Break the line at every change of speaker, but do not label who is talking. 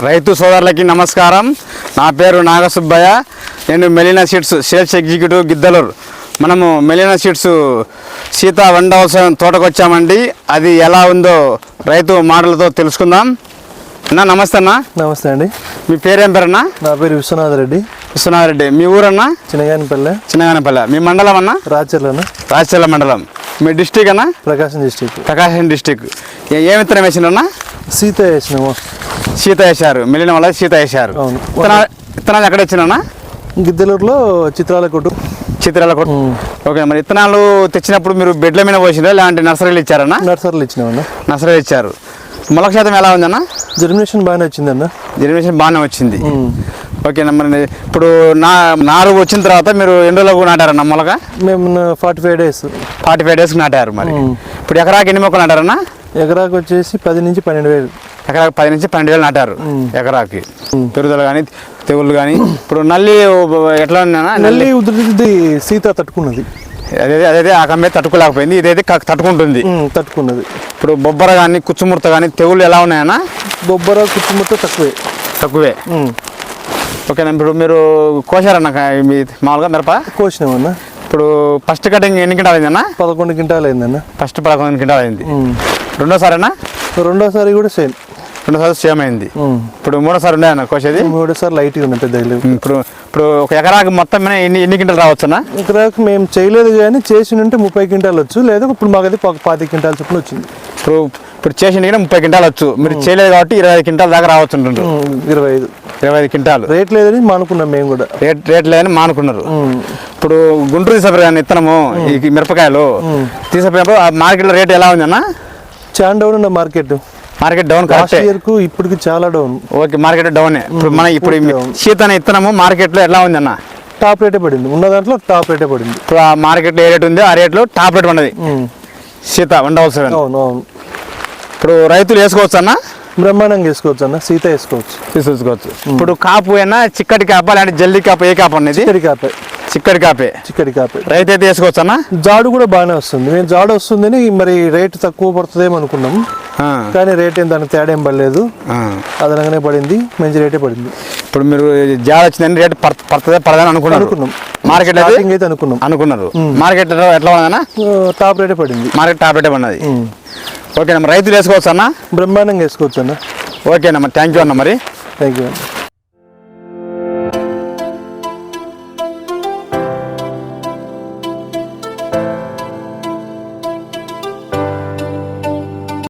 రైతు సోదరులకి నమస్కారం. నా పేరు నాగసుబ్బయ్య. నేను Melina seeds sales executive Giddalur. మనము మెలినా సీడ్స్ సీతా వండవలసిన తోటకు వచ్చామండి అది ఎలా ఉందో రైతు మాటలతో తెలుసుకుందాం. అన్నా నమస్తే అన్న.
నమస్తే అండి.
మీ పేరేం పేరన్నా?
నా పేరు విశ్వనాథ్ రెడ్డి.
విశ్వనాథ్ రెడ్డి. మీ ఊరన్నా?
చిన్నగానిపల్లె
చిన్నగానపల్లె మీ మండలం అన్న?
రాచర్లను?
రాజచల్ల మండలం. మీ డిస్టిక్ అన్న?
ప్రకాశం డిస్టిక్.
ప్రకాశం డిస్టిక్. ఏ విత్తనం వేసిండ్రన్నా
సీత వేసినాము
సీత వేశారు. మెలిన వల్ల సీత వేశారు. విత్తనాలు ఎక్కడ వచ్చినా
గిద్దలూరులో చిత్రాల కొట్టు.
చిత్రాల కొట్టు. ఓకే మరి విత్తనాలు తెచ్చినప్పుడు మీరు బెడ్ల మీద పోసిండ్రా లేదంటే నర్సరీలు ఇచ్చారన్నా?
నర్సరీలు ఇచ్చినామన్న.
నర్సరీలు ఇచ్చారు. మొలక శాతం ఎలా ఉందన్న?
జర్మినేషన్ బాగానే వచ్చిందన్న.
జనరేషన్ బాగానే వచ్చింది. ఓకే మరి ఇప్పుడు నా నారు వచ్చిన తర్వాత మీరు ఎండలో నాటారన్న మొలక?
మేము forty five days
forty five డేస్కి నాటారు మరి. ఇప్పుడు ఎకరాకి ఎన్ని మొక్కలు నాటారన్నా?
ఎకరాకు వచ్చేసి పది నుంచి పన్నెండు వేలు.
ఎకరాకి పది నుంచి పన్నెండు వేలు నాటారు ఎకరాకి. పెరుగుదల కానీ తెగుళ్ళు కానీ ఇప్పుడు నల్లి ఎట్లా నల్లి?
ఉధృతి సీత తట్టుకున్నది.
అదే అదే ఆ కమ్మే తట్టుకోలేకపోయింది ఇదైతే తట్టుకుంటుంది.
తట్టుకున్నది.
ఇప్పుడు బొబ్బర కానీ కుచ్చుముడత కానీ తెగుళ్ళు ఎలా ఉన్నాయన్నా?
బొబ్బర కుట్టుముట్ట తక్కువే.
తక్కువే. ఓకేనా ఇప్పుడు మీరు కోసారన్న మీ మామూలుగా మిరప?
కోసినామన్న.
ఇప్పుడు ఫస్ట్ కటింగ్ ఎన్ని అయిందన్న
పదకొండు అయిందన్న
ఫస్ట్ పదకొండు కింటాలు అయింది
ఉమ్.
రెండోసారేనా?
రెండోసారి కూడా సేమ్.
రెండోసారి సేమ్ అయింది. ఇప్పుడు మూడోసారి ఉన్నాయన్న కోసేది?
మూడోసారి లైట్గా ఉన్నాయి పెద్ద
ఇప్పుడు ఇప్పుడు ఒక ఎకరాకి మొత్తం ఎన్ని ఎన్ని కింటాలు రావచ్చునా?
ఎకరాకు మేము చేయలేదు కానీ చేసి ఉంటే ముప్పై క్వింటాలు వచ్చు. లేదా ఇప్పుడు మాకు అది పా- పాతి క్వింటాలు చొప్పున వచ్చింది.
ఇప్పుడు ఇప్పుడు చేసిన కూడా ముప్పై క్వింటాలు వచ్చు. మీరు చేయలేదు కాబట్టి ఇరవై ఐదు క్వింటాల్ దాకా రావచ్చు
ఇరవై ఐదు.
ఇరవై ఐదు క్వింటాలు.
రేట్ లేదని మానుకున్నాం మేము కూడా.
రేట్ రేట్ లేదని మానుకున్నారు. ఇప్పుడు గుంటూరు తీసుకుపోయి కానీ ఇత్తనము ఈ మిరపకాయలు తీసుకుపోయినప్పుడు ఆ మార్కెట్లో రేట్ ఎలా ఉందన్న?
చాలా డౌన్ ఉన్న మార్కెట్.
మార్కెట్ డౌన్
లాస్ట్ ఇయర్కు ఇప్పటికి చాలా డౌన్.
ఓకే మార్కెట్ డౌన్ ఇప్పుడు మన ఇప్పుడు. శీత అనే ఇత్తనము మార్కెట్లో ఎలా ఉందన్న
టాప్ రేటే పడింది. ఉన్న దాంట్లో టాప్ రేటే పడింది.
ఇప్పుడు ఆ మార్కెట్లో ఏ రేట్ ఉందో ఆ రేట్లో టాప్ రేట్ ఉన్నది. సీత ఉండవలసిన
అవును అవును.
ఇప్పుడు రైతులు వేసుకోవచ్చు అన్న?
బ్రహ్మాండంగా వేసుకోవచ్చు అన్న. సీత వేసుకోవచ్చు.
తీసుకోవచ్చు. ఇప్పుడు కాపు అయినా చిక్కటి కాపా లేదంటే జల్దీ కాపు ఏ కాపు అనేది
చిక్కడి కాపే.
చిక్కటి కాపే.
చిక్కడి కాపే.
రైతు అయితే వేసుకోవచ్చు అన్న
జాడు కూడా బాగానే వస్తుంది. మేము జాడు వస్తుందని మరి రేట్ తక్కువ పడుతుందేమో అనుకున్నాం. కానీ రేట్ ఏం దానికి తేడా ఏం పడలేదు. అదనంగానే పడింది. మంచి రేటే పడింది.
ఇప్పుడు మీరు జాడ వచ్చిందని రేట్ పడ- పడుతుందే పడదని అనుకున్నారు?
అనుకున్నాం.
మార్కెట్ అయితే
అనుకున్నాం.
అనుకున్నారు. మార్కెట్ ఎట్లా ఉన్నదన్న?
టాప్ రేటే పడింది.
మార్కెట్ టాప్ రేటే
ఉమ్.
ఓకేనమ్మా రైతులు వేసుకోవచ్చు అన్న
బ్రహ్మాండంగా వేసుకోవచ్చు అన్న
ఓకేనమ్మా థ్యాంక్ యూ అన్న మరి.
థ్యాంక్ యూ అన్న.